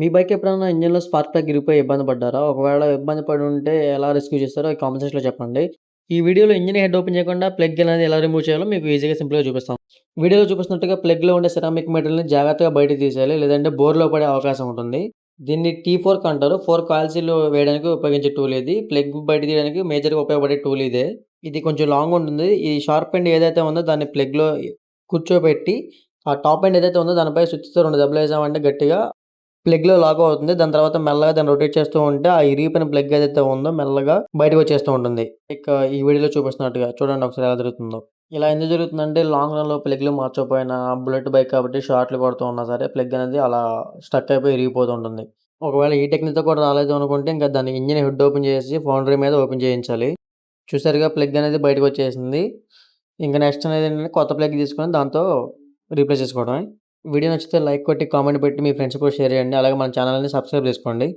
మీ bike ఎప్పుడైనా ఇంజన్లో spark plug ఇరిగిపోయి ఇబ్బంది పడ్డారా? ఒకవేళ ఇబ్బంది పడి ఉంటే ఎలా రెస్క్యూ చేస్తారో కామెంట్ సెక్షన్‌లో చెప్పండి. ఈ వీడియోలో ఇంజిన్ హెడ్ ఓపెన్ చేయకుండా ప్లగ్ అనేది ఎలా రిమూవ్ చేయాలో మీకు ఈజీగా సింపుల్‌గా చూపిస్తాం వీడియోలో చూపిస్తున్నట్టుగా ప్లగ్‌లో ఉండే సెరామిక్ మెటీరియల్‌ని జాగ్రత్తగా బయట తీసేయాలి. లేదంటే బోర్‌లో పడే అవకాశం ఉంటుంది. దీన్ని టీ ఫోర్క్ అంటారు. 4 కాయిల్స్‌లో వేయడానికి ఉపయోగించే టూల్ ఇది. ప్లగ్ బయట తీయడానికి మేజర్‌గా ఉపయోగపడే టూల్ ఇదే. ఇది కొంచెం లాంగ్ ఉంటుంది. ఈ షార్ప్ ఎండ్ ఏదైతే ఉందో దాన్ని ప్లగ్‌లో కూర్చోబెట్టి ఆ టాప్ ఎండ్ ఏదైతే ఉందో దానిపై స్విచ్‌తో 2 దెబ్బలేసామంటే గట్టిగా ప్లగ్‌లో లాక్ అవుతుంది. దాని తర్వాత మెల్లగా దాన్ని రొటేట్ చేస్తూ ఉంటే ఆ ఇరిగిపోయిన ప్లగ్ ఏదైతే ఉందో మెల్లగా బయటకు వచ్చేస్తూ ఉంటుంది. ఇక ఈ వీడియోలో చూపిస్తున్నట్టుగా చూడండి ఒకసారి ఎలా జరుగుతుందో. ఇలా ఎందుకు జరుగుతుందంటే లాంగ్ రన్‌లో ప్లగ్‌లు మార్చకపోయినా బుల్లెట్ బైక్ కాబట్టి షార్ట్‌లు కొడుతూ ఉన్నా సరే ప్లగ్ అనేది అలా స్టక్ అయిపోయి ఇరిగిపోతూ ఉంటుంది. ఒకవేళ ఈ టెక్నిక్‌తో కూడా రాలేదు అనుకుంటే ఇంకా దాన్ని ఇంజిన్ హెడ్ ఓపెన్ చేసి ఫౌండరీ మీద ఓపెన్ చేయించాలి. చూసారుగా ప్లగ్ అనేది బయటకు వచ్చేసింది. ఇంకా నెక్స్ట్ అనేది ఏంటంటే కొత్త ప్లగ్ తీసుకొని దాంతో రీప్లేస్ చేసుకోవడమే. వీడియో నచ్చితే లైక్ కొట్టి కామెంట్ పెట్టి మీ ఫ్రెండ్స్‌కి కూడా షేర్ చేయండి. అలాగే మన ఛానల్‌ని సబ్స్క్రైబ్ చేసుకోండి.